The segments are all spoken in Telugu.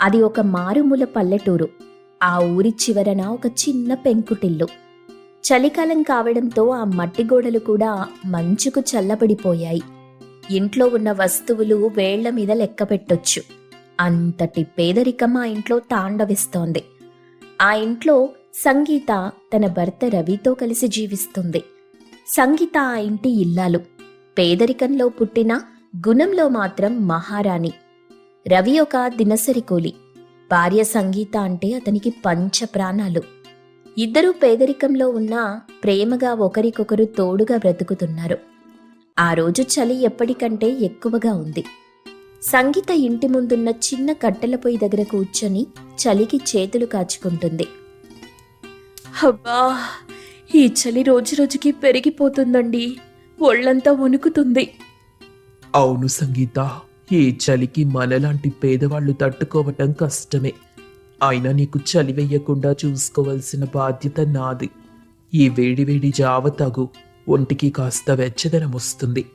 అది ఒక మారుమూల పల్లెటూరు. ఆ ఊరి చివరన ఒక చిన్న పెంకుటిల్లు. చలికాలం కావడంతో ఆ మట్టి గోడలు కూడా మంచుకు చల్లబడిపోయాయి. ఇంట్లో ఉన్న వస్తువులు వేళ్ళ మీద లెక్క పెట్టొచ్చు అంతటి పేదరికం ఆ ఇంట్లో తాండవిస్తోంది. ఆ ఇంట్లో సంగీత తన భర్త రవితో కలిసి జీవిస్తుంది. సంగీత ఆ ఇంటి ఇల్లాలు. పేదరికంలో పుట్టిన గుణంలో మాత్రం మహారాణి. రవి ఒక దినసరి కూలి. భార్య సంగీత అంటే అతనికి పంచ ప్రాణాలు. ఇద్దరూ పేదరికంలో ఉన్నా ప్రేమగా ఒకరికొకరు తోడుగా బ్రతుకుతున్నారు. ఆ రోజు చలి ఎప్పటికంటే ఎక్కువగా ఉంది. సంగీత ఇంటి ముందున్న చిన్న కట్టెల పొయ్యి దగ్గర కూర్చొని చలికి చేతులు కాచుకుంటుంది. అబ్బా ఈ చలి రోజు రోజుకి పెరిగిపోతుందండి. ఒళ్ళంతా వణుకుతుంది. అవును సంగీత. ఈ చలికి మనలాంటి పేదవాళ్ళు తట్టుకోవటం కష్టమే. అయినా నీకు చలి వెయ్యకుండా చూసుకోవాల్సిన బాధ్యత నాది. ఈ వేడివేడి జావ తగు. ఒంటికి కాస్త వెచ్చదనం వస్తుంది.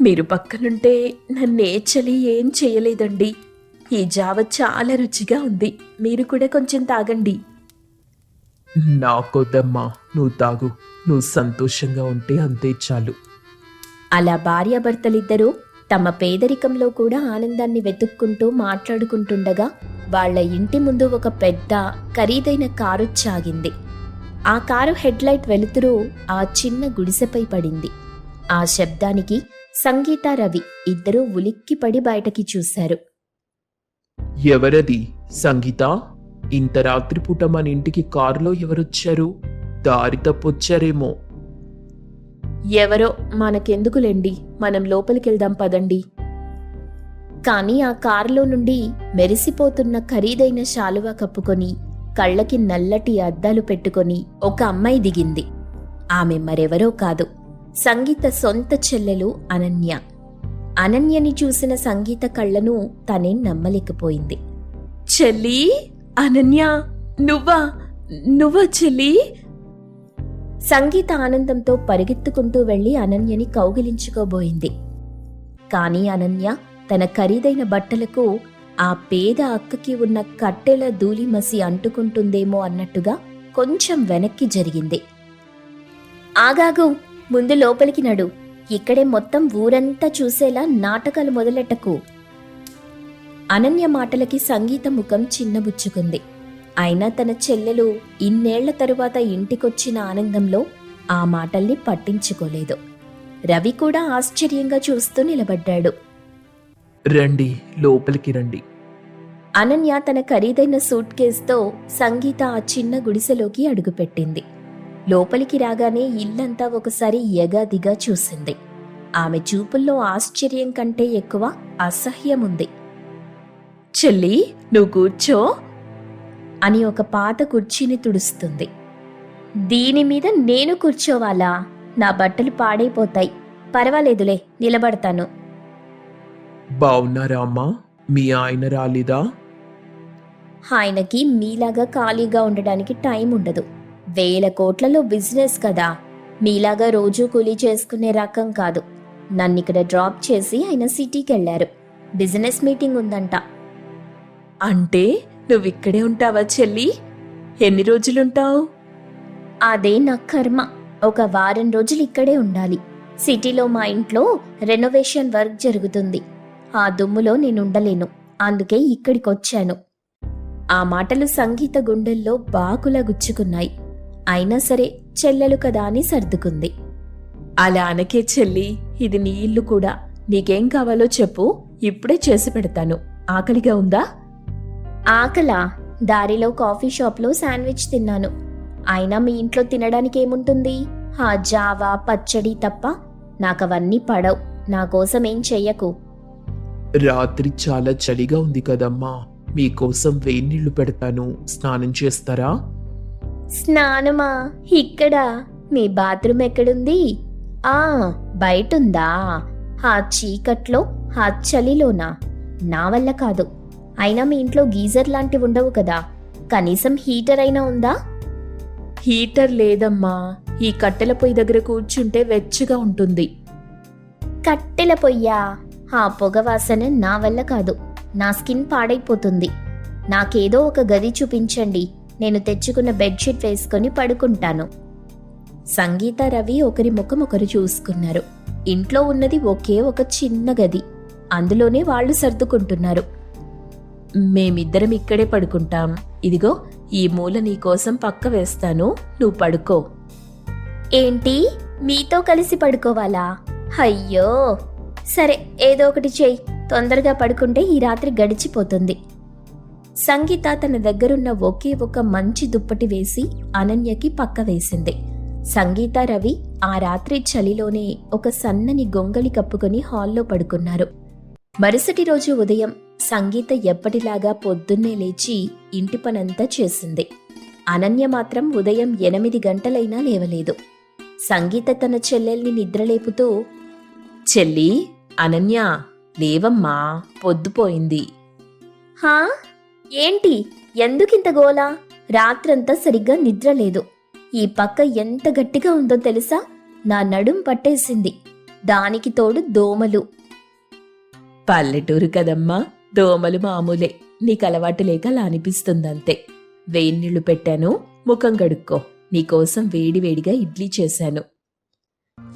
మీరు పక్కనుంటే నన్నే చలి ఏం చేయలేదండి. ఈ జావ చాలా రుచిగా ఉంది. మీరు కూడా కొంచెం తాగండి. నాకొద్దమ్మా నువ్వు తాగు. నువ్వు సంతోషంగా ఉంటే అంతే చాలు. అలా భార్యాభర్తలిద్దరూ తమ పేదరికంలో కూడా ఆనందాన్ని వెతుక్కుంటూ మాట్లాడుకుంటుండగా వాళ్ళ ఇంటి ముందు ఒక పెద్ద ఖరీదైన కారు చాగింది. ఆ కారు హెడ్లైట్ వెలుతురు ఆ చిన్న గుడిసెపై పడింది. ఆ శబ్దానికి సంగీత రవి ఇద్దరూ ఉలిక్కిపడి బయటకి చూశారు. ఎవరది? సంగీత? ఇంత రాత్రిపూట మన ఇంటికి కారులో ఎవరొచ్చారు? దారి తప్పొచ్చారేమో. ఎవరో మనకెందుకులేండి? మనం లోపలికెళ్దాం పదండి. కానీ ఆ కారులో నుండి మెరిసిపోతున్న ఖరీదైన శాలువా కప్పుకొని కళ్ళకి నల్లటి అద్దాలు పెట్టుకొని ఒక అమ్మాయి దిగింది. ఆమె మరెవరో కాదు. సంగీత సొంత చెల్లెలు అనన్య. అనన్యని చూసిన సంగీత కళ్ళను తనే నమ్మలేకపోయింది. చెల్లి? అనన్య? నువ్వా? నువ్వా చెల్లి? సంగీత ఆనందంతో పరిగెత్తుకుంటూ వెళ్ళి అనన్యని కౌగిలించుకోబోయింది. కాని అనన్య తన ఖరీదైన బట్టలకు ఆ పేద అక్కకి ఉన్న కట్టెల ధూళిమసి అంటుకుంటుందేమో అన్నట్టుగా కొంచెం వెనక్కి జరిగింది. ఆగాగు ముందు లోపలికి నడు. ఇక్కడే మొత్తం ఊరంతా చూసేలా నాటకాలు మొదలెట్టకు. అనన్య మాటలకి సంగీత ముఖం చిన్నబుచ్చుకుంది. అయినా తన చెల్లెలు ఇన్నేళ్ళ తరువాత ఇంటికొచ్చిన ఆనందంలో ఆ మాటల్ని పట్టించుకోలేదు. రవి కూడా ఆశ్చర్యంగా చూస్తూ నిలబడ్డాడు. రండి లోపలికి రండి. అనన్య తన ఖరీదైన సూట్ కేసుతో సంగీత ఆ చిన్న గుడిసెలోకి అడుగుపెట్టింది. లోపలికి రాగానే ఇల్లంతా ఒకసారి ఎగాదిగా చూసింది. ఆమె చూపుల్లో ఆశ్చర్యం కంటే ఎక్కువ అసహ్యముంది. చెల్లి నువ్వు కూర్చో. అని ఒక పాత కుర్చీని తుడుస్తుంది. దీని మీద నేను కూర్చోవాలా? నా బట్టలు పాడైపోతాయి. పర్వాలేదులే నిలబడతాను. బావున్నారా అమ్మా? మీ ఆయన రాలేదా? ఆయనకి మీలాగా ఖాళీగా ఉండడానికి టైం ఉండదు. వేల కోట్లలో బిజినెస్ కదా. మీలాగా రోజూ కూలీ చేసుకునే రకం కాదు. నన్ను ఇక్కడ డ్రాప్ చేసి ఆయన సిటీకి వెళ్ళారు బిజినెస్ మీటింగ్ ఉందంట. అంటే? నువ్వు ఇక్కడే ఉంటావా చెల్లి? ఎన్ని రోజులుంటావు? అదే నా కర్మ. ఒక వారం రోజులు ఇక్కడే ఉండాలి. సిటీలో మా ఇంట్లో రెనోవేషన్ వర్క్ జరుగుతుంది. ఆ దుమ్ములో నేను ఉండలేను అందుకే ఇక్కడికి వచ్చాను ఆ మాటలు సంగీత గుండెల్లో బాకులా గుచ్చుకున్నాయి. అయినా సరే చెల్లెలు కదా అని సర్దుకుంది. అలా అనకే చెల్లి ఇది నీ ఇల్లు కూడా. నీకేం కావాలో చెప్పు. ఇప్పుడే చేసి పెడతాను. ఆకలిగా ఉందా? ఆకలా. దారిలో కాఫీ షాప్లో శాండ్విచ్ తిన్నాను. అయినా మీ ఇంట్లో తినడానికి ఏముంటుంది? ఆ జావా పచ్చడి తప్ప నాకవన్నీ పడవు. నా కోసం ఏం చెయ్యకు? రాత్రి చాలా చలిగా ఉంది కదమ్మా. మీకోసం వేన్నీళ్ళు పెడతాను. స్నానం చేస్తారా? స్నానమా? ఇక్కడ? మీ బాత్రూమ్ ఎక్కడుంది? ఆ బయటుందా? ఆ చీకట్లో ఆ చలిలోనా? నా వల్ల కాదు. అయినా మీ ఇంట్లో గీజర్ లాంటివి ఉండవు కదా? కనీసం హీటర్ అయినా ఉందా? హీటర్ లేదమ్మా. ఈ కట్టెల పొయ్యి దగ్గర కూర్చుంటే వెచ్చగా ఉంటుంది. కట్టెల పొయ్యా? ఆ పొగ వాసన నా వల్ల కాదు. నా స్కిన్ పాడైపోతుంది. నాకేదో ఒక గది చూపించండి. నేను తెచ్చుకున్న బెడ్షీట్ వేసుకొని పడుకుంటాను. సంగీత రవి ఒకరి ముఖం ఒకరు చూసుకున్నారు. ఇంట్లో ఉన్నది ఒకే ఒక చిన్న గది. అందులోనే వాళ్ళు సర్దుకుంటున్నారు. మేమిద్దరం ఇక్కడే పడుకుంటాం. ఇదిగో ఈ మూల నీకోసం పక్క వేస్తాను. నువ్వు పడుకో. ఏంటి? మీతో కలిసి పడుకోవాలా? అయ్యో! సరే ఏదో ఒకటి చెయ్యి. తొందరగా పడుకుంటే ఈ రాత్రి గడిచిపోతుంది. సంగీత తన దగ్గరున్న ఒకే ఒక మంచి దుప్పటి వేసి అనన్యకి పక్క వేసింది. సంగీత రవి ఆ రాత్రి చలిలోనే ఒక సన్నని గొంగలి కప్పుకొని హాల్లో పడుకున్నారు. మరుసటి రోజు ఉదయం సంగీత ఎప్పటిలాగా పొద్దున్నే లేచి ఇంటి పనంతా చేసింది. అనన్య మాత్రం ఉదయం ఎనిమిది గంటలైనా లేవలేదు. సంగీత తన చెల్లెల్ని నిద్రలేపుతూ చెల్లి అనన్య లేవమ్మా పొద్దుపోయింది హా? ఏంటి? ఎందుకింత గోలా? రాత్రంతా సరిగ్గా నిద్ర లేదు ఈ పక్క ఎంత గట్టిగా ఉందో తెలుసా? నా నడుం పట్టేసింది. దానికి తోడు దోమలు. పల్లెటూరు కదమ్మా. దోమలు మామూలే. నీకు అలవాటు లేక అలా అనిపిస్తుందంతే వేన్నీళ్ళు పెట్టాను ముఖం గడుక్కో. నీకోసం వేడివేడిగా ఇడ్లీ చేశాను.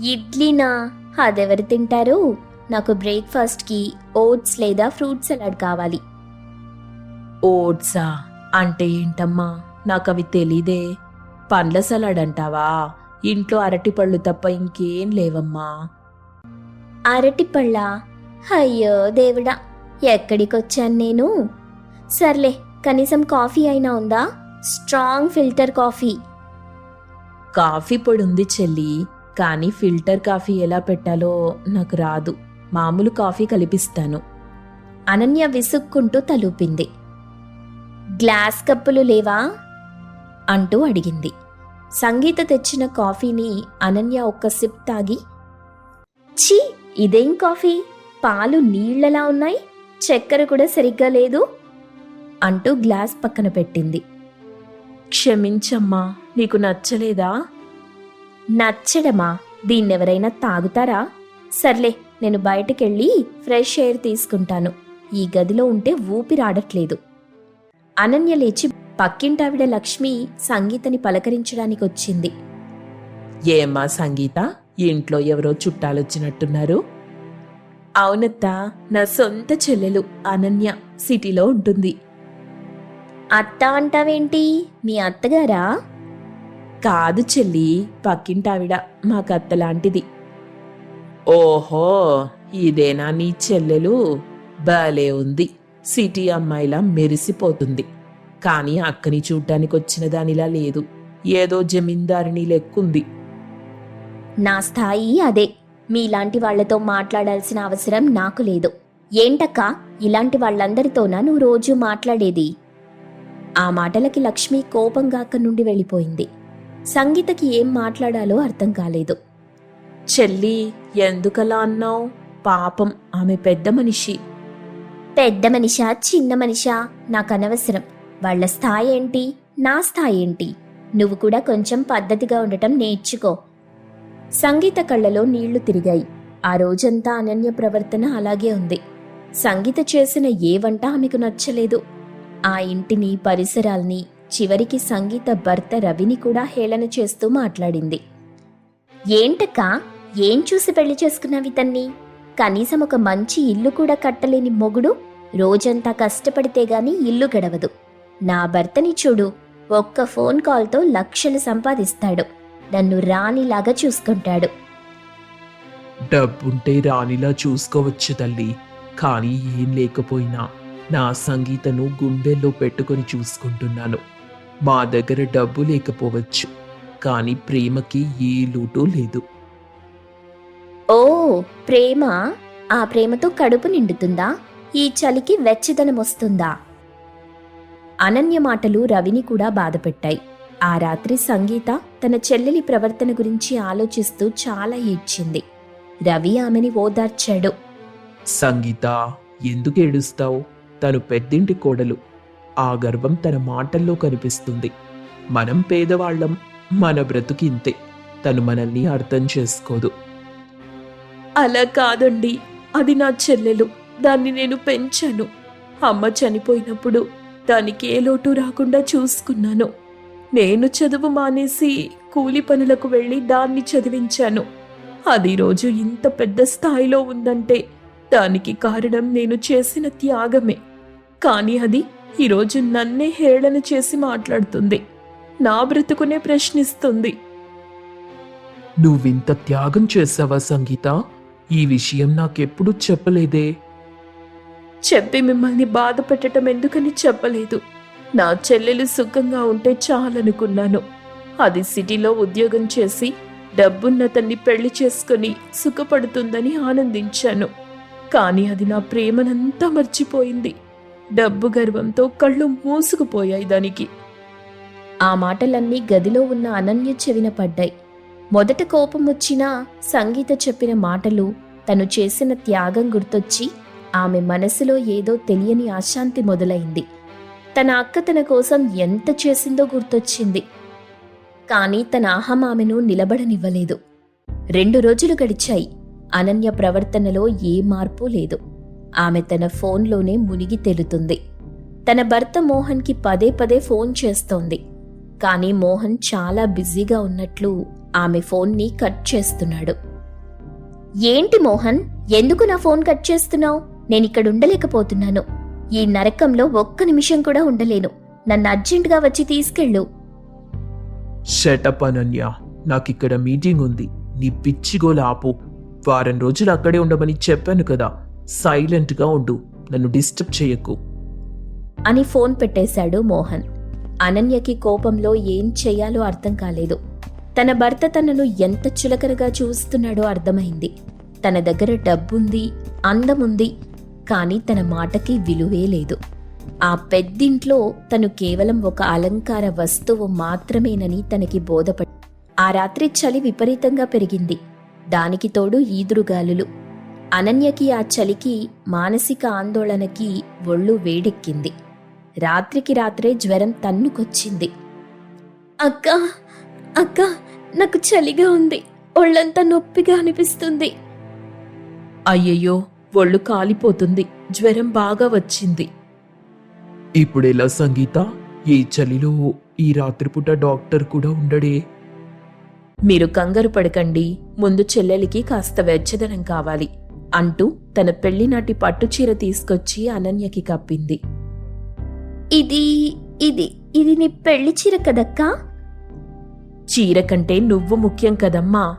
ఇడ్లీనా? అదెవరు తింటారు? నాకు బ్రేక్ఫాస్ట్కి ఓట్స్ లేదా ఫ్రూట్ సలాడ్ కావాలి. ఓట్సా? అంటే ఏంటమ్మా? నాకు అవి తెలీదే. పండ్ల సలాడ్ అంటావా? ఇంట్లో అరటిపళ్ళు తప్ప ఇంకేం లేవమ్మా. అరటిపళ్ళ అయ్యో దేవుడా. ఎక్కడికొచ్చాను నేను? సర్లే కనీసం కాఫీ అయినా ఉందా? Strong filter coffee. కాఫీ పొడి ఉంది చెల్లి కానీ ఫిల్టర్ కాఫీ ఎలా పెట్టాలో నాకు రాదు. మామూలు కాఫీ కలిపిస్తాను. అనన్య విసుక్కుంటూ తలూపింది. గ్లాస్ కప్పులు లేవా? అంటూ అడిగింది. సంగీత తెచ్చిన కాఫీని అనన్య ఒక్క సిప్ తాగి ఛీ ఇదేం కాఫీ? పాలు నీళ్ళలా ఉన్నాయి? చక్కెర కూడా సరిగ్గా లేదు అంటూ గ్లాస్ పక్కన పెట్టింది. క్షమించమ్మా నీకు నచ్చలేదా? నచ్చడమా? దీన్నెవరైనా తాగుతారా? సర్లే నేను బయటకెళ్ళి ఫ్రెష్ ఎయిర్ తీసుకుంటాను. ఈ గదిలో ఉంటే ఊపిరాడట్లేదు అనన్య లేచి పక్కింటావిడ లక్ష్మి సంగీతని పలకరించడానికి వచ్చింది. ఏమ్మా సంగీత? ఇంట్లో ఎవరో చుట్టాలొచ్చినట్టున్నారు? అవునత్తా నా సొంత చెల్లెలు అనన్య సిటీలో ఉంటుంది. అత్త అంటావేంటి? మీ అత్తగారా? కాదు చెల్లి పక్కింటావిడ మాకు అత్తలాంటిది. ఓహో ఇదేనా నీ చెల్లెలు? భలే ఉంది. సిటీ అమ్మాయిలా మెరిసిపోతుంది. కానీ అక్కని చూడ్డానికి వచ్చిన దానిలా లేదు. ఏదో జమీందారిని లెక్కుంది. నా స్థాయి అదే. మీలాంటి వాళ్ళతో మాట్లాడాల్సిన అవసరం నాకు లేదు. ఏంటక్క? ఇలాంటి వాళ్ళందరితోనా నువ్వు రోజు మాట్లాడేది? ఆ మాటలకి లక్ష్మి కోపంగా అక్కడి నుండి వెళ్ళిపోయింది. సంగీతకి ఏం మాట్లాడాలో అర్థం కాలేదు. చెల్లి ఎందుకలా అన్నావు? పాపం ఆమె పెద్ద మనిషి. పెద్ద మనిషా? చిన్న మనిషా? నాకు అనవసరం. వాళ్ళ స్థాయి ఏంటి? నా స్థాయి ఏంటి? నువ్వు కూడా కొంచెం పద్ధతిగా ఉండటం నేర్చుకో. సంగీత కళ్ళలో నీళ్ళు తిరిగాయి. ఆ రోజంతా అనన్య ప్రవర్తన అలాగే ఉంది. సంగీత చేసిన ఏ వంట ఆమెకు నచ్చలేదు. ఆ ఇంటిని పరిసరాల్ని చివరికి సంగీత భర్త రవిని కూడా హేళన చేస్తూ మాట్లాడింది. ఏంటక్క? ఏం చూసి పెళ్ళి చేసుకున్నావి తన్ని? కనీసం ఒక మంచి ఇల్లు కూడా కట్టలేని మొగుడు? రోజంతా కష్టపడితే గాని ఇల్లు గడవదు. నా భర్తని చూడు. ఒక్క ఫోన్ కాల్తో లక్షలు సంపాదిస్తాడు. నన్ను రాణిలాగా చూసుకుంటాడు. డబ్బుంటే రాణిలా చూసుకోవచ్చు తల్లి కానీ ఏం లేకపోయినా నా సంగీతను గుండెల్లో పెట్టుకొని చూసుకుంటున్నాను. మా దగ్గర డబ్బు లేకపోవచ్చు కానీ ప్రేమకి ఏ లోటు లేదు. ఓ ప్రేమ? ఆ ప్రేమతో కడుపు నిండుతుందా? ఈ చలికి వెచ్చదనం వస్తుందా అనన్య మాటలు రవిని కూడా బాధపెట్టాయి. ఆ రాత్రి సంగీత తన చెల్లెలి ప్రవర్తన గురించి ఆలోచిస్తూ చాలా ఏడ్చింది. రవి ఆమెని ఓదార్చాడు. సంగీత ఎందుకు ఏడుస్తావు? తను పెద్దింటి కోడలు. ఆ గర్వం తన మాటల్లో కనిపిస్తుంది. మనం పేదవాళ్ళం మన బ్రతుకింతే తను మనల్ని అర్థం చేసుకోదు. అలా కాదండి. అది నా చెల్లెలు. దాన్ని నేను పెంచాను. అమ్మ చనిపోయినప్పుడు దానికి ఏ లోటు రాకుండా చూసుకున్నాను. నేను చదువు మానేసి కూలి పనులకు వెళ్ళి దాన్ని చదివించాను. అది రోజు ఇంత పెద్ద స్థాయిలో ఉందంటే దానికి కారణం నేను చేసిన త్యాగమే. కానీ అది ఈరోజు నన్నే హేళన చేసి మాట్లాడుతుంది. నా బ్రతుకునే ప్రశ్నిస్తుంది. నువ్వింత త్యాగం చేసావా సంగీత? ఈ విషయం నాకెప్పుడు చెప్పలేదే. చెప్పి మిమ్మల్ని బాధ పెట్టడం ఎందుకని చెప్పలేదు. నా చెల్లెలు సుఖంగా ఉంటే చాలనుకున్నాను. అది సిటీలో ఉద్యోగం చేసి డబ్బున్నతన్ని పెళ్ళి చేసుకుని సుఖపడుతుందని ఆనందించాను. కానీ అది నా ప్రేమనంతా మర్చిపోయింది. డబ్బు గర్వంతో కళ్ళు మూసుకుపోయాయి దానికి. ఆ మాటలన్నీ గదిలో ఉన్న అనన్య చెవిన పడ్డాయి. మొదట కోపం వచ్చినా సంగీత చెప్పిన మాటలు తను చేసిన త్యాగం గుర్తొచ్చి ఆమె మనసులో ఏదో తెలియని అశాంతి మొదలైంది. తన అక్క తన కోసం ఎంత చేసిందో గుర్తొచ్చింది. కానీ తన అహం ఆమెను నిలబడనివ్వలేదు. రెండు రోజులు గడిచాయి. అనన్య ప్రవర్తనలో ఏ మార్పు లేదు. ఆమె తన ఫోన్లోనే మునిగి తేలుతుంది. తన భర్త మోహన్కి పదే పదే ఫోన్ చేస్తోంది. కానీ మోహన్ చాలా బిజీగా ఉన్నట్లు ఆమె ఫోన్ని కట్ చేస్తున్నాడు. ఏంటి మోహన్? ఎందుకు నా ఫోన్ కట్ చేస్తున్నావు? నేనిక్కడుండలేకపోతున్నాను ఈ నరకంలో ఒక్క నిమిషం కూడా ఉండలేను. నన్ను అర్జెంటుగా వచ్చి తీసుకెళ్ళు. షటప్ అనన్య నాకిక్కడ మీటింగ్ ఉంది. నీ పిచ్చిగోల ఆపు. వారం రోజులు అక్కడే ఉండమని చెప్పాను కదా. సైలెంట్గా ఉండు. నన్ను డిస్టర్బ్ చేయకు. అని ఫోన్ పెట్టేశాడు మోహన్. అనన్యకి కోపంలో ఏం చెయ్యాలో అర్థం కాలేదు. తన భర్త తనను ఎంత చులకనగా చూస్తున్నాడో అర్థమైంది. తన దగ్గర డబ్బుంది అందముంది కానీ తన మాటకి విలువే లేదు. ఆ పెద్దింట్లో తను కేవలం ఒక అలంకార వస్తువు మాత్రమేనని తనకి బోధపడి ఆ రాత్రి చలి విపరీతంగా పెరిగింది. దానికి తోడు ఈదురుగాలులు. అనన్యకి ఆ చలికి మానసిక ఆందోళనకి ఒళ్ళు వేడెక్కింది. రాత్రికి రాత్రే జ్వరం తన్నుకొచ్చింది. అక్క! అక్క! నాకు చలిగా ఉంది. ఒళ్ళంతా నొప్పిగా అనిపిస్తుంది. అయ్యయ్యో! ఒళ్ళు కాలిపోతుంది. జ్వరం బాగా వచ్చింది. ఇప్పుడు ఎలా సంగీత? ఈ చలిలో ఈ రాత్రిపూట డాక్టర్ కూడా ఉండడే. మీరు కంగారు పడకండి. ముందు చెల్లెలికి కాస్త వెచ్చదనం కావాలి. అంటూ తన పెళ్ళినాటి పట్టుచీర తీసుకొచ్చి అనన్యకి కప్పింది. ఇది ఇది ఇది నీ పెళ్ళి చీర కదక్కా? చీర కంటే నువ్వు ముఖ్యం కదమ్మా.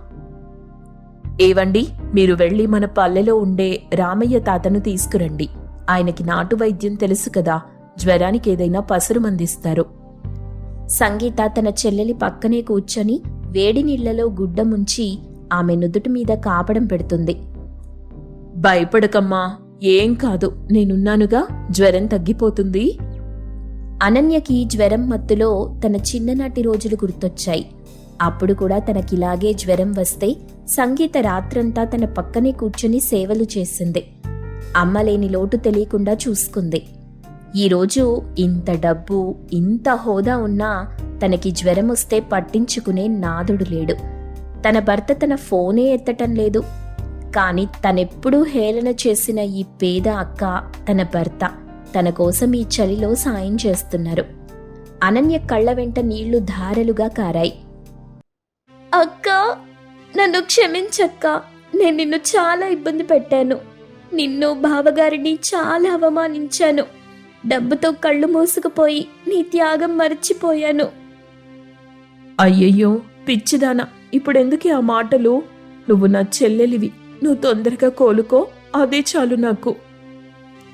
ఏవండి మీరు వెళ్ళి మన పల్లెలో ఉండే రామయ్య తాతను తీసుకురండి. ఆయనకి నాటు వైద్యం తెలుసు కదా జ్వరానికి ఏదైనా పసరు మందిస్తారు. సంగీత తన చెల్లెలి పక్కనే కూర్చొని వేడి నీళ్ళలో గుడ్డ ముంచి ఆమె నుదుటి మీద కాపడం పెడుతుంది. భయపడకమ్మా ఏం కాదు నేనున్నానుగా జ్వరం తగ్గిపోతుంది. అనన్యకి జ్వరం మత్తులో తన చిన్ననాటి రోజులు గుర్తొచ్చాయి. అప్పుడు కూడా తనకిలాగే జ్వరం వస్తే సంగీత రాత్రంతా తన పక్కనే కూర్చుని సేవలు చేసింది. అమ్మలేని లోటు తెలియకుండా చూసుకుంది. ఈరోజు ఇంత డబ్బు ఇంత హోదా ఉన్నా తనకి జ్వరం వస్తే పట్టించుకునే నాదుడు లేడు. తన భర్త తన ఫోనే ఎత్తటం లేదు. కానీ తనెప్పుడూ హేళన చేసిన ఈ పేద అక్క తన భర్త తన కోసం ఈ చలిలో సాయం చేస్తున్నారు. అనన్య కళ్ళ వెంట నీళ్ళు ధారలుగా కారాయి. అక్క నన్ను క్షమించక్క. నేను నిన్ను చాలా ఇబ్బంది పెట్టాను. నిన్ను బావగారిని చాలా అవమానించాను. డబ్బుతో కళ్ళు మూసుకుపోయి నీ త్యాగం మర్చిపోయాను. అయ్యయ్యో పిచ్చిదానా. ఇప్పుడెందుకు ఆ మాటలు? నువ్వు నా చెల్లెలివి. నువ్వు తొందరగా కోలుకో. అదే చాలు నాకు.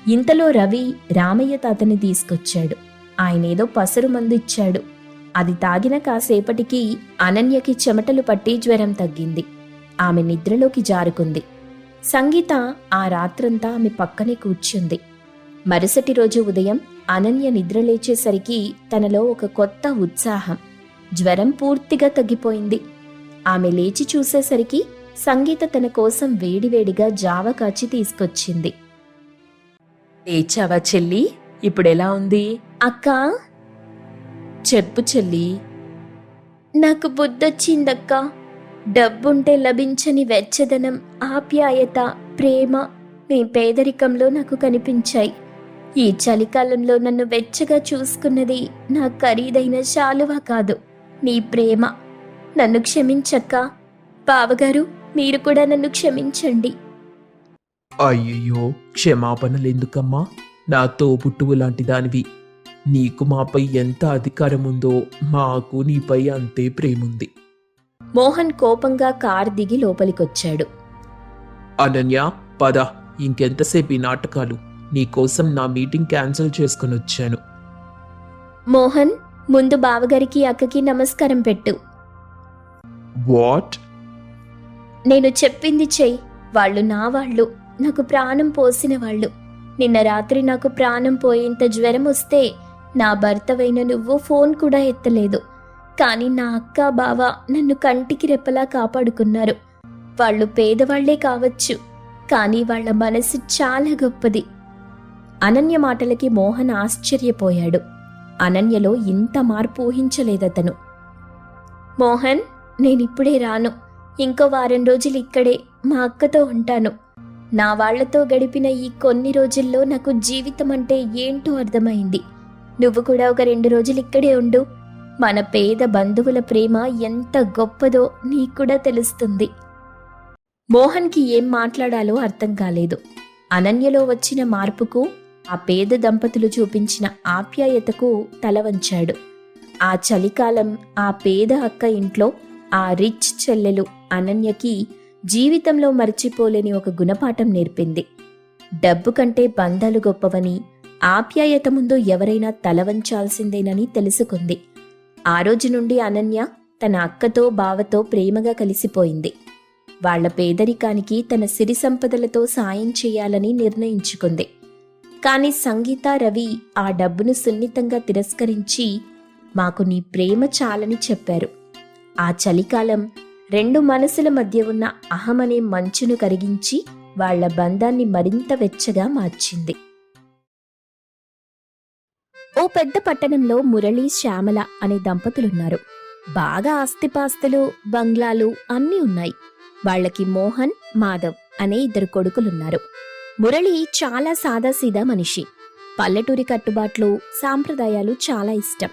ఇంతలో రవి రామయ్య తాతని తీసుకొచ్చాడు. ఆయనేదో పసరు మందు ఇచ్చాడు. అది తాగిన కాసేపటికి అనన్యకి చెమటలు పట్టి జ్వరం తగ్గింది. ఆమె నిద్రలోకి జారుకుంది. సంగీత ఆ రాత్రంతా ఆమె పక్కనే కూర్చుంది. మరుసటి రోజు ఉదయం అనన్య నిద్రలేచేసరికి తనలో ఒక కొత్త ఉత్సాహం జ్వరం పూర్తిగా తగ్గిపోయింది. ఆమె లేచి చూసేసరికి సంగీత తన కోసం వేడివేడిగా జావ కాచి తీసుకొచ్చింది. లేచావా చెల్లి? ఇప్పుడెలా ఉంది? అక్కా చెప్పు చెల్లి. నాకు బుద్ధొచ్చిందక్క. డబ్బుంటే లభించని వెచ్చదనం ఆప్యాయత ప్రేమ మీ పేదరికంలో నాకు కనిపించాయి. ఈ చలికాలంలో నన్ను వెచ్చగా చూసుకున్నది నా ఖరీదైన శాలువా కాదు నీ ప్రేమ. నన్ను క్షమించక్క. బావగారు మీరు కూడా నన్ను క్షమించండి. అయ్యయ్యో క్షమాపణలెందుకమ్మా? నా తోబుట్టువు లాంటి దానివి. నీకు మాపై ఎంత అధికారం ఉందో మాకు నీపై అంతే ప్రేముంది. మోహన్ కోపంగా కార్ దిగి లోపలికొచ్చాడు. అనన్య పద. ఇంకెంతసేపు ఈ నాటకాలు? నీకోసం నా మీటింగ్ క్యాన్సిల్ చేసుకుని వచ్చాను మోహన్ ముందు బావగారికి అక్కకి నమస్కారం పెట్టు. వాట్? నేను చెప్పింది చెయ్యి. వాళ్ళు నా వాళ్ళు. నాకు ప్రాణం పోసిన వాళ్ళు. నిన్న రాత్రి నాకు ప్రాణం పోయేంత జ్వరం వస్తే నా భర్తవైన నువ్వు ఫోన్ కూడా ఎత్తలేదు. కానీ నా అక్క బావ నన్ను కంటికి రెప్పలా కాపాడుకున్నారు. వాళ్ళు పేదవాళ్ళే కావచ్చు కానీ వాళ్ళ మనసు చాలా గొప్పది. అనన్య మాటలకి మోహన్ ఆశ్చర్యపోయాడు. అనన్యలో ఇంత మార్పు ఊహించలేదతను. మోహన్ నేనిప్పుడే రాను. ఇంకో వారం రోజులు ఇక్కడే మా అక్కతో ఉంటాను. నా వాళ్ళతో గడిపిన ఈ కొన్ని రోజుల్లో నాకు జీవితం అంటే ఏంటో అర్థమైంది. నువ్వు కూడా ఒక రెండు రోజులు ఇక్కడే ఉండు. మన పేద బంధువుల ప్రేమ ఎంత గొప్పదో నీకు కూడా తెలుస్తుంది. మోహన్కి ఏం మాట్లాడాలో అర్థం కాలేదు. అనన్యలో వచ్చిన మార్పుకు ఆ పేద దంపతులు చూపించిన ఆప్యాయతకు తల వంచాడు. ఆ చలికాలం ఆ పేద అక్క ఇంట్లో ఆ రిచ్ చెల్లెలు అనన్యకి జీవితంలో మర్చిపోలేని ఒక గుణపాఠం నేర్పింది. డబ్బు కంటే బంధాలు గొప్పవని ఆప్యాయత ముందు ఎవరైనా తలవంచాల్సిందేనని తెలుసుకుంది. ఆ రోజు నుండి అనన్య తన అక్కతో బావతో ప్రేమగా కలిసిపోయింది. వాళ్ళ పేదరికానికి తన సిరి సంపదలతో సాయం చేయాలని నిర్ణయించుకుంది. కాని సంగీత రవి ఆ డబ్బును సున్నితంగా తిరస్కరించి మాకు నీ ప్రేమ చాలని చెప్పారు. ఆ చలికాలం రెండు మనసుల మధ్య ఉన్న అహమనే మంచును కరిగించి వాళ్ళ బంధాన్ని మరింత వెచ్చగా మార్చింది. ఓ పెద్ద పట్టణంలో మురళి శ్యామల అనే దంపతులున్నారు. బాగా ఆస్తిపాస్తులు బంగ్లాలు అన్నీ ఉన్నాయి. వాళ్ళకి మోహన్ మాధవ్ అనే ఇద్దరు కొడుకులున్నారు. మురళి చాలా సాదాసీదా మనిషి. పల్లెటూరి కట్టుబాట్లు సాంప్రదాయాలు చాలా ఇష్టం.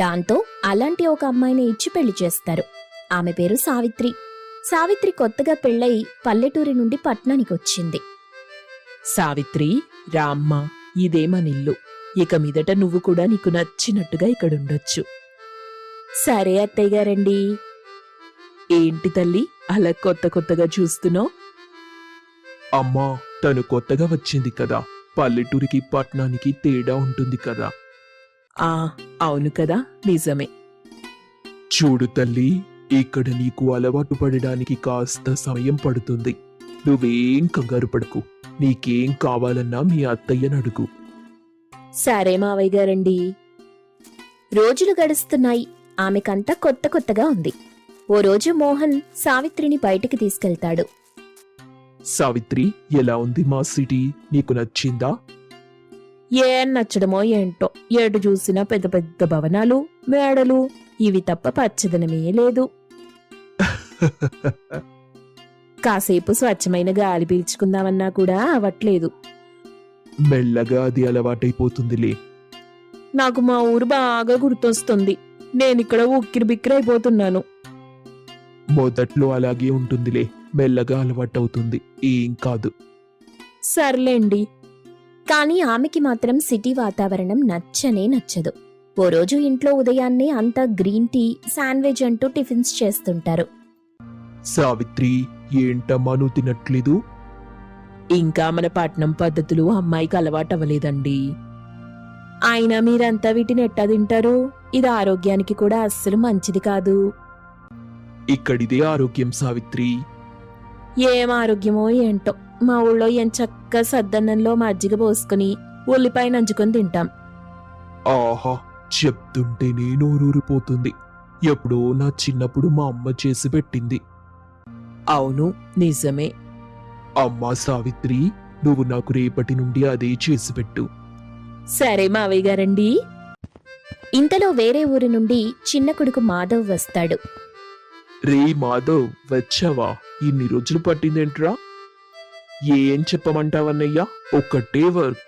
దాంతో అలాంటి ఒక అమ్మాయిని ఇచ్చి పెళ్ళి చేస్తారు. ఆమె పేరు సావిత్రి. సావిత్రి కొత్తగా పెళ్ళై పల్లెటూరి నుండి పట్నానికి వచ్చింది సావిత్రి రామ్మ ఇదే మనిల్లు ఇక మీదట నువ్వు కూడా నీకు నచ్చినట్టుగా ఇక్కడుండొచ్చు. సరే అత్తయ్య గారండి ఏంటి తల్లి అలా కొత్త కొత్తగా చూస్తున్నావు? అమ్మా తను కొత్తగా వచ్చింది కదా. పల్లెటూరికి పట్టణానికి తేడా ఉంటుంది కదా. ఆ అవును కదా నిజమే. చూడు తల్లి ఇక్కడ నీకు అలవాటు పడడానికి కాస్త సమయం పడుతుంది. నువ్వేం కంగారు పడకు. నీకేం కావాలన్నా మీ అత్తయ్యని అడుగు. సరే మావయ్య గారండి. రోజులు గడుస్తున్నాయి. ఆమెకంతా కొత్త కొత్తగా ఉంది. ఓ రోజు మోహన్ సావిత్రిని బయటికి తీసుకెళ్తాడు. సావిత్రి ఎలా ఉంది మా సిటీ? నీకు నచ్చిందా? ఏం నచ్చడమో ఏంటో. ఏటు చూసినా పెద్ద పెద్ద భవనాలు మేడలు. ఇవి తప్ప పచ్చదనమే లేదు. కాసేపు స్వచ్ఛమైన గాలి పీల్చుకుందామన్నా కూడా అవట్లేదు. మెల్లగా అది అలవాటైపోతుందిలే. నాకు మా ఊరు బాగా గుర్తొస్తుంది. నేనిక్కడ ఉక్కిరి బిక్కిరైపోతున్నాను మొదట్లో అలాగే ఉంటుందిలే. మెల్లగా అలవాటవుతుంది. ఏం కాదు. సర్లేండి. కానీ ఆమెకి మాత్రం సిటీ వాతావరణం నచ్చనే నచ్చదు. ఓ రోజు ఇంట్లో ఉదయాన్నే అంతా గ్రీన్ టీ శాండ్విచ్ అంటూ టిఫిన్స్ చేస్తుంటారు. సావిత్రి ఏంటమ్మా నువ్వు తినట్లేదు? ఇంకా మన పట్నం పద్ధతులు అమ్మాయికి అలవాటవ్వలేదండి. అయినా మీరంతా వీటిని ఎట్టా తింటారు? ఇది ఆరోగ్యానికి కూడా అస్సలు మంచిది కాదు. ఇక్కడిదే ఆరోగ్యం సావిత్రి. ఏం ఆరోగ్యమో ఏంటో. మా ఊళ్ళో ఏం చక్క సద్దన్నంలో మజ్జిగ పోసుకుని ఉల్లిపాయ నంచుకొని తింటాం. ఆహా చెప్తుంటేనే నోరూరిపోతుంది. ఎప్పుడో నా చిన్నప్పుడు మా అమ్మ చేసి పెట్టింది. అవును నిజమే. అమ్మా సావిత్రి నువ్వు నాకు రేపటి నుండి అదే చేసి పెట్టు సరే మావయ్య గారండి. ఇంతలో వేరే ఊరు నుండి చిన్న కొడుకు మాధవ్ వస్తాడు. రే మాధవ్ వచ్చావా? ఇన్ని రోజులు పట్టిందేంట్రా? ఏం చెప్పమంటావన్నయ్యా? ఒక్కటే వర్క్.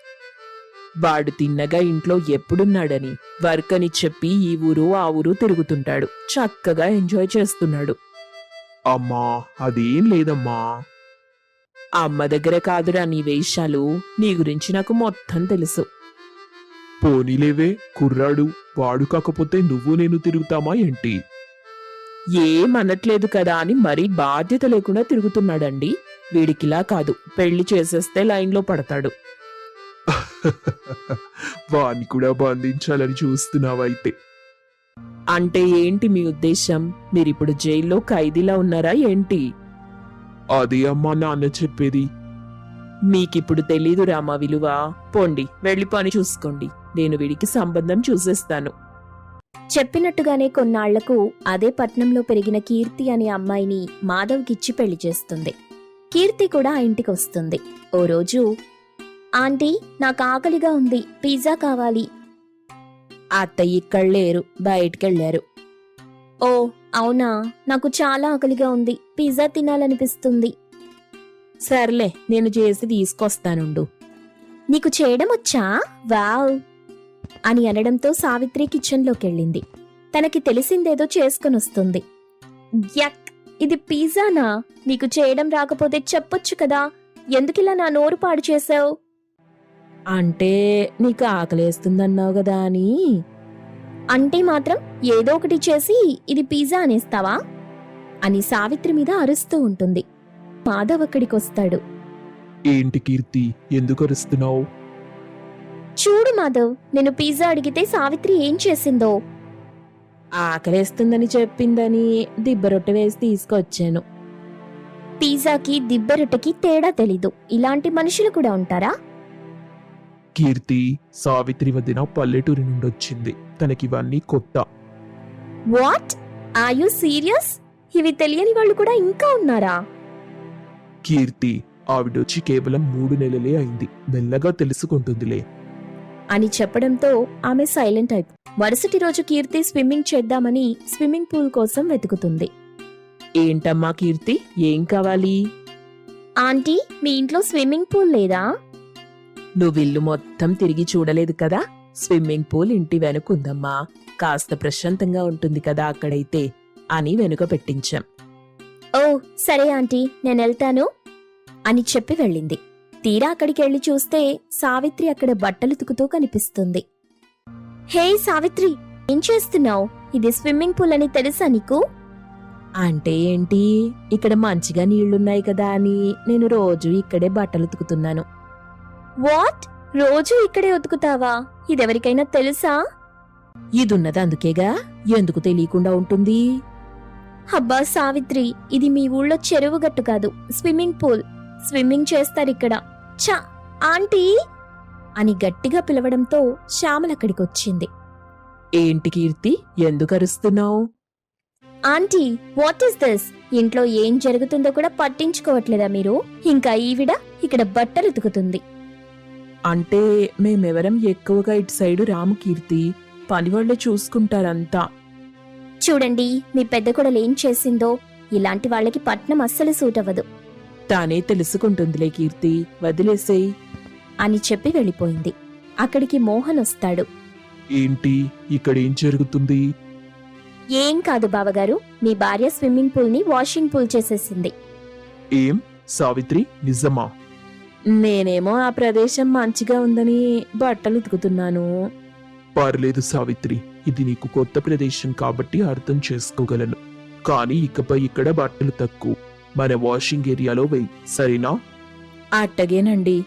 వాడు తిన్నగా ఇంట్లో ఎప్పుడున్నాడని వర్క్ అని చెప్పి ఈ ఊరు ఆ ఊరు తిరుగుతుంటాడు. చక్కగా ఎంజాయ్ చేస్తున్నాడు. అమ్మా అదేం లేదమ్మా. అమ్మ దగ్గర కాదురా నీ వేషాలు. నీ గురించి నాకు మొత్తం తెలుసు. పోనీలేవే కుర్రాడు వాడు కాకపోతే నువ్వు నేను తిరుగుతామా ఏంటి? ఏమనట్లేదు కదా అని మరీ బాధ్యత లేకుండా తిరుగుతున్నాడండి. వీడికిలా కాదు పెళ్ళి చేసేస్తే లైన్లో పడతాడు. వాణ్ణి కూడా బంధించాలని చూస్తున్నావైతే. అంటే ఏంటి మీ ఉద్దేశం మీరిప్పుడు జైల్లో ఖైదీలా ఉన్నారా ఏంటి? అదే అమ్మా నాన్న చెప్పేది. మీకిప్పుడు తెలీదు రామా విలువ. పోండి వెళ్ళి పని చూసుకోండి. నేను వీడికి సంబంధం చూసేస్తాను. చెప్పినట్టుగానే కొన్నాళ్ళకు అదే పట్నంలో పెరిగిన కీర్తి అనే అమ్మాయిని మాధవ్కిచ్చి పెళ్ళి చేస్తుంది. కీర్తి కూడా ఆ ఇంటికి వస్తుంది. ఓ రోజు ఆంటీ నాకు ఆకలిగా ఉంది. పిజ్జా కావాలి. అత్తయ్య ఇక్కడ లేరు బయటికెళ్ళారు. ఓ అవునా? నాకు చాలా ఆకలిగా ఉంది. పిజ్జా తినాలనిపిస్తుంది. సర్లే నేను చేసి తీసుకొస్తానుండు. నీకు చేయడం వచ్చా? వావ్! అని అనడంతో సావిత్రి కిచెన్లోకెళ్ళింది. తనకి తెలిసిందేదో చేసుకొనొస్తుంది. యక్! ఇది పిజ్జానా? నీకు చేయడం రాకపోతే చెప్పొచ్చు కదా. ఎందుకిలా నా నోరు పాడు చేశావు? అంటే నీకు ఆకలేస్తుందన్నావు కదా అని. అంటే మాత్రం ఏదో ఒకటి చేసి ఇది పిజ్జా అనేస్తావా? అని సావిత్రి మీద అరుస్తూ ఉంటుంది. మాధవ్ అక్కడికొస్తాడు. ఏంటి కీర్తి? ఎందుకు అరుస్తున్నావు? చూడు మాధవ్ నేను పిజ్జా అడిగితే సావిత్రి ఏం చేసిందో? ఆకలేస్తుందని చెప్పిందని దిబ్బరొట్టె వేసి తీసుకొచ్చాను. పిజ్జాకి దిబ్బెరొట్టెకి తేడా తెలీదు. ఇలాంటి మనుషులు కూడా ఉంటారా? కీర్తి సావిత్రి వదిన పల్లెటూరి నుండి వచ్చింది తనకివన్నీ కొత్త. వాట్? Are you serious? ఇవి తెలియని వాళ్ళు కూడా ఇంకా ఉన్నారా? కీర్తి ఆవిడొచ్చి కేవలం మూడు నెలలే అయింది. మెల్లగా తెలుసుకుంటుందిలే. అని చెప్పడంతో ఆమె సైలెంట్ అయిపో మరుసటి రోజు కీర్తి స్విమ్మింగ్ చేద్దామని స్విమ్మింగ్ పూల్ కోసం వెతుకుతుంది. ఏంటమ్మా కీర్తి? ఏం కావాలి? ఆంటీ మీ ఇంట్లో స్విమ్మింగ్ పూల్ లేదా? నువ్వు ఇల్లు మొత్తం తిరిగి చూడలేదు కదా? స్విమ్మింగ్ పూల్ ఇంటి వెనుకుందమ్మా. కాస్త ప్రశాంతంగా ఉంటుంది కదా అక్కడైతే? అని వెనుక పెట్టించాం. ఓ సరే ఆంటీ నేను వెళ్తాను అని చెప్పి వెళ్ళింది. తీరా అక్కడికి వెళ్ళి చూస్తే సావిత్రి అక్కడ బట్టలు తుకుతూ కనిపిస్తుంది. హే సావిత్రి ఏం చేస్తున్నావు? ఇది స్విమ్మింగ్ పూల్ అని తెలుసా నీకు? అంటే ఏంటి? ఇక్కడ మంచిగా నీళ్ళున్నాయి కదా అని నేను రోజు ఇక్కడే బట్టలు ఉతుకుతున్నాను. వాట్? రోజు ఇక్కడే ఉతుకుతావా? ఇదెవరికైనా తెలుసా? ఇదున్నది అందుకేగా? ఎందుకు తెలియకుండా ఉంటుంది? అబ్బా సావిత్రి ఇది మీ ఊళ్ళో చెరువు గట్టు కాదు స్విమ్మింగ్ పూల్. స్విమ్మింగ్ చేస్తారిక్కడ ఛ ఆంటీ! అని గట్టిగా పిలవడంతో శ్యామలక్కడికొచ్చింది ఏంటి కీర్తి? ఎందుకు అరుస్తున్నావు? Aunty what is this? ఇంట్లో ఏం జరుగుతుందో కూడా పట్టించుకోవట్లేదా మీరు? ఇంకా ఈవిడ ఇక్కడ బట్టలు ఉతుకుతుంది. అంటే మేమెవరం ఎక్కువగా ఇటు సైడు రాము కీర్తి పనివాళ్ళే చూసుకుంటారంతా. చూడండి మీ పెద్ద కొడలు ఏం చేసిందో. ఇలాంటి వాళ్ళకి పట్నం అస్సలు సూట్ అవ్వదు తానే తెలుసుకుంటుందిలే కీర్తి వదిలేసేయ్. అని చెప్పి వెళ్ళిపోయింది. అక్కడికి మోహన్ వస్తాడు. ఏంటి ఇక్కడ ఏం జరుగుతుంది? ఏం కాదు బావగారు మీ భార్య స్విమ్మింగ్ పూల్ని వాషింగ్ పూల్ చేసేసింది. ఏం? సావిత్రి నిజమా? నేనేమో ఆ ప్రదేశం మంచిగా ఉందని బట్టలు ఉతుకుతున్నాను. పర్లేదు సావిత్రి ఇది నీకు కొత్త ప్రదేశం కాబట్టి అర్థం చేసుకోగలను. కానీ ఇకపై ఇక్కడ బట్టలు తక్కువ. మన వాషింగ్ ఏరియాలో వెయ్యి సరేనా? అట్టగేనండి.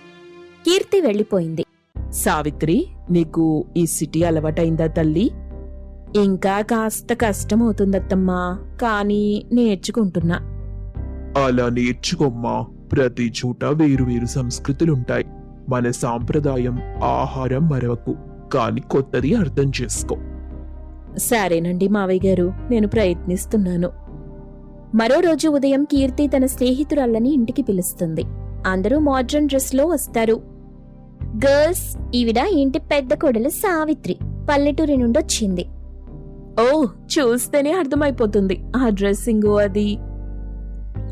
కీర్తి వెళ్ళిపోయింది. సావిత్రి నీకు ఈ సిటీ అలవాటైందా తల్లి? ఇంకా కాస్త కష్టం అవుతుందత్తమ్మా కానీ నేర్చుకుంటున్నా. అలా నేర్చుకోమ్మా. ప్రతి చోట వేరు వేరు సంస్కృతులుంటాయి. మన సాంప్రదాయం ఆహారం మరవకు కాని కొత్తది అర్థం చేసుకో. సరేనండి మావయ్య గారు నేను ప్రయత్నిస్తున్నాను. మరో రోజు ఉదయం కీర్తి తన స్నేహితురాళ్ళని ఇంటికి పిలుస్తుంది. అందరూ మోడ్రన్ డ్రెస్లో వస్తారు. గర్ల్స్ ఈవిడ ఇంటి పెద్ద కొడలు సావిత్రి పల్లెటూరి నుండి వచ్చింది ఓ చూస్తేనే అర్థమైపోతుంది. ఆ డ్రెస్సింగ్ అది.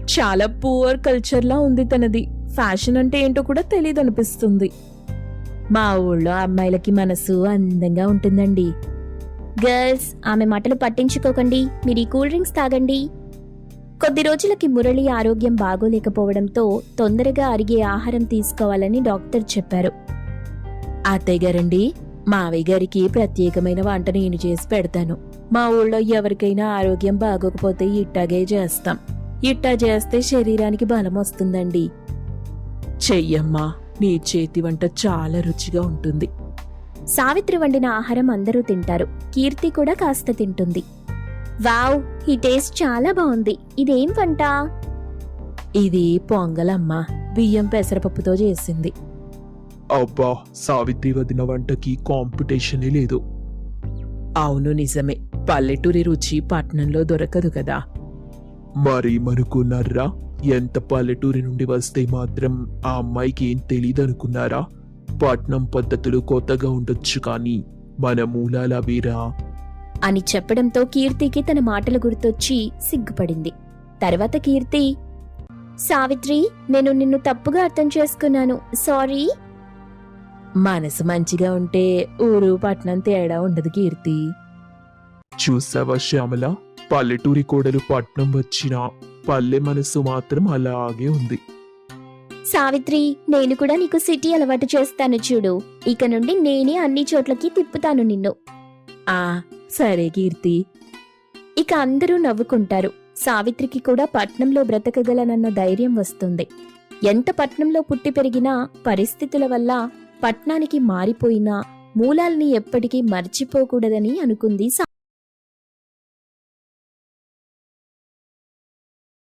చాలా పూర్ కల్చర్ లా ఉంది తనది. ఫ్యాషన్ అంటే ఏంటో కూడా తెలియదు అనిపిస్తుంది మా ఊళ్ళో అమ్మాయిలకి మనసు అందంగా ఉంటుందండి. గర్ల్స్ ఆమె మాటలు పట్టించుకోకండి. మీరు ఈ కూల్ డ్రింక్స్ తాగండి. కొద్ది రోజులకి మురళి ఆరోగ్యం బాగోలేకపోవడంతో తొందరగా అరిగే ఆహారం తీసుకోవాలని డాక్టర్ చెప్పారు. అత్తయ్య గారండి మావయ్య గారికి ప్రత్యేకమైన వంట నేను చేసి పెడతాను. మా ఊళ్ళో ఎవరికైనా ఆరోగ్యం బాగోకపోతే ఇట్టాగే చేస్తాం. ఇట్టా చేస్తే శరీరానికి బలం వస్తుందండి. చెయ్యమ్మా నీ చేతి వంట చాలా రుచిగా ఉంటుంది. సావిత్రి వండిన ఆహారం అందరూ తింటారు. కీర్తి కూడా కాస్త తింటుంది. వావ్ ఈ టేస్ట్ చాలా బాగుంది. ఇదేం వంట? ఇది పొంగలమ్మా బియ్యం పెసరపప్పుతో చేసింది. అబ్బా సావిత్రి వదిన వంటకి కాంపిటీషనే లేదు. అవును నిజమే. పల్లెటూరి రుచి పట్నంలో దొరకదు కదా. మరి మనుకున్నారా? ఎంత పల్లెటూరి నుండి వస్తే మాత్రం ఆ అమ్మాయికి ఏం తెలియదు అనుకున్నారా పట్నం పద్ధతులు కొత్తగా ఉండొచ్చు కానీ మన మూలాల వీరా అని చెప్పడంతో కీర్తికి తన మాటలు గుర్తొచ్చి సిగ్గుపడింది. తర్వాత కీర్తి సావిత్రి నేను నిన్ను తప్పుగా అర్థం చేసుకున్నాను. సారీ. మనసు మంచిగా ఉంటే ఊరు పట్నం తేడా ఉండదు కీర్తి. చూసావా శ్యామల? పల్లెటూరి కోడలు పట్నం వచ్చిన పల్లె మనసు మాత్రం అలాగే ఉంది. సావిత్రి నేను కూడా నీకు సిటీ అలవాటు చేస్తాను చూడు. ఇక నుండి నేనే అన్ని చోట్లకి తిప్పుతాను నిన్ను. ఆ సరే కీర్తి. ఇక అందరూ నవ్వుకుంటారు. సావిత్రికి కూడా పట్నంలో బ్రతకగలనన్న ధైర్యం వస్తుంది. ఎంత పట్నంలో పుట్టి పెరిగినా పరిస్థితుల వల్ల పట్నానికి మారిపోయినా మూలాల్ని ఎప్పటికీ మర్చిపోకూడదని అనుకుంది